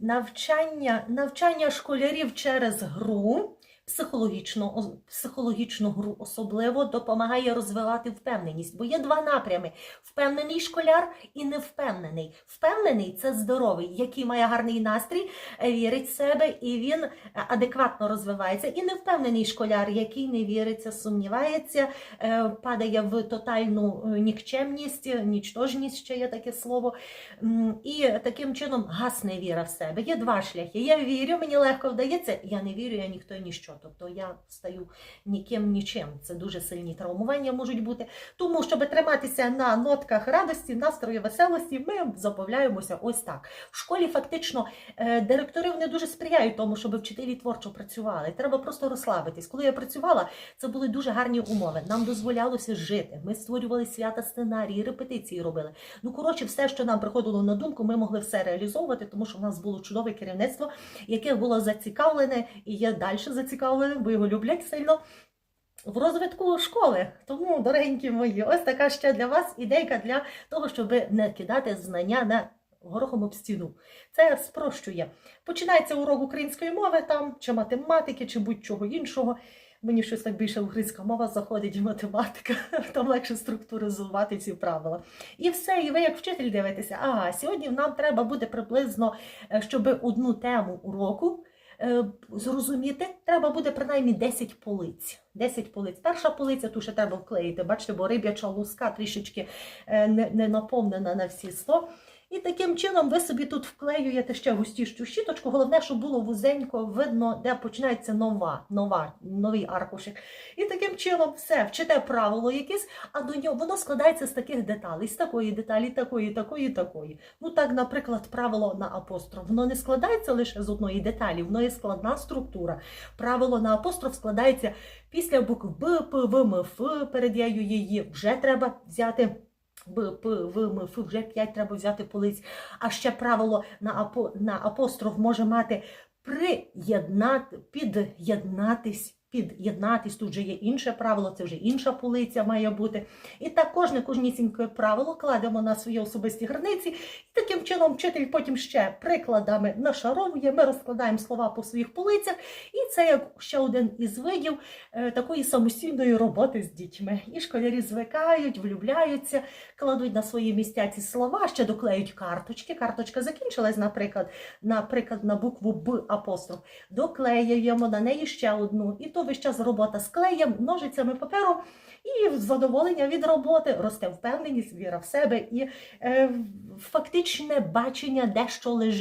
навчання, навчання школярів через гру. Психологічну, психологічну гру особливо допомагає розвивати впевненість, бо є два напрями: впевнений школяр і невпевнений. Впевнений це здоровий, який має гарний настрій, е, вірить в себе і він е, адекватно розвивається. І невпевнений школяр, який не віриться, сумнівається, е, падає в тотальну нікчемність, нічтожність ще є таке слово. І таким чином гасне віра в себе. Є два шляхи. Я вірю, мені легко вдається. Я не вірю, я ніхто і ніщо. Тобто я стаю ніким, нічим. Це дуже сильні травмування можуть бути. Тому, щоб триматися на нотках радості, настрою, веселості, ми забавляємося ось так. В школі фактично е, директори вони дуже сприяють тому, щоб вчителі творчо працювали. Треба просто розслабитись. Коли я працювала, це були дуже гарні умови. Нам дозволялося жити. Ми створювали свята сценарії, репетиції робили. Ну коротше, все, що нам приходило на думку, ми могли все реалізовувати, тому що в нас було чудове керівництво, яке було зацікавлене і є далі зацікавлене, бо його люблять сильно. В розвитку школи. Тому, дорогенькі мої, ось така ще для вас ідейка для того, щоб не кидати знання на горохом об стіну. Це спрощує. Починається урок української мови там, чи математики, чи будь-чого іншого. Мені щось так більше українська мова заходить і математика, там легше структуризувати ці правила. І все, і ви як вчитель дивитеся, ага, сьогодні нам треба буде приблизно, е, щоб одну тему уроку зрозуміти, треба буде принаймні 10 полиць. 10 полиць. Перша полиця, ту ще треба вклеїти, бачите, бо риб'яча луска трішечки е, не наповнена на всі 100. І таким чином ви собі тут вклеюєте ще густішу щіточку. Головне, щоб було вузенько видно, де починається нова, нова, новий аркушик. І таким чином все, вчите правило якесь, а до нього воно складається з таких деталей, з такої деталі, такої, такої, такої. Ну так, наприклад, правило на апостроф. Воно не складається лише з одної деталі, воно є складна структура. Правило на апостроф складається після букв Б, П, В, М, Ф, перед яю її вже треба взяти. Б, П, В, М, Ф, вже 5 треба взяти полиць. А ще правило на, на апостроф може мати приєднати, під'єднатись, під'єднатись. Тут вже є інше правило, це вже інша полиця має бути. І так кожне кожнісіньке правило кладемо на свої особисті границі. І таким чином вчитель потім ще прикладами нашаровує, ми розкладаємо слова по своїх полицях. І це як ще один із видів е, такої самостійної роботи з дітьми. І школярі звикають, влюбляються, кладуть на свої місця ці слова, ще доклеють карточки. Карточка закінчилась, наприклад, наприклад, на букву Б апостроф. Доклеюємо на неї ще одну. І то весь час робота з клеєм, ножицями паперу. І задоволення від роботи росте впевненість, віра в себе і е, фактичне бачення, де що лежить.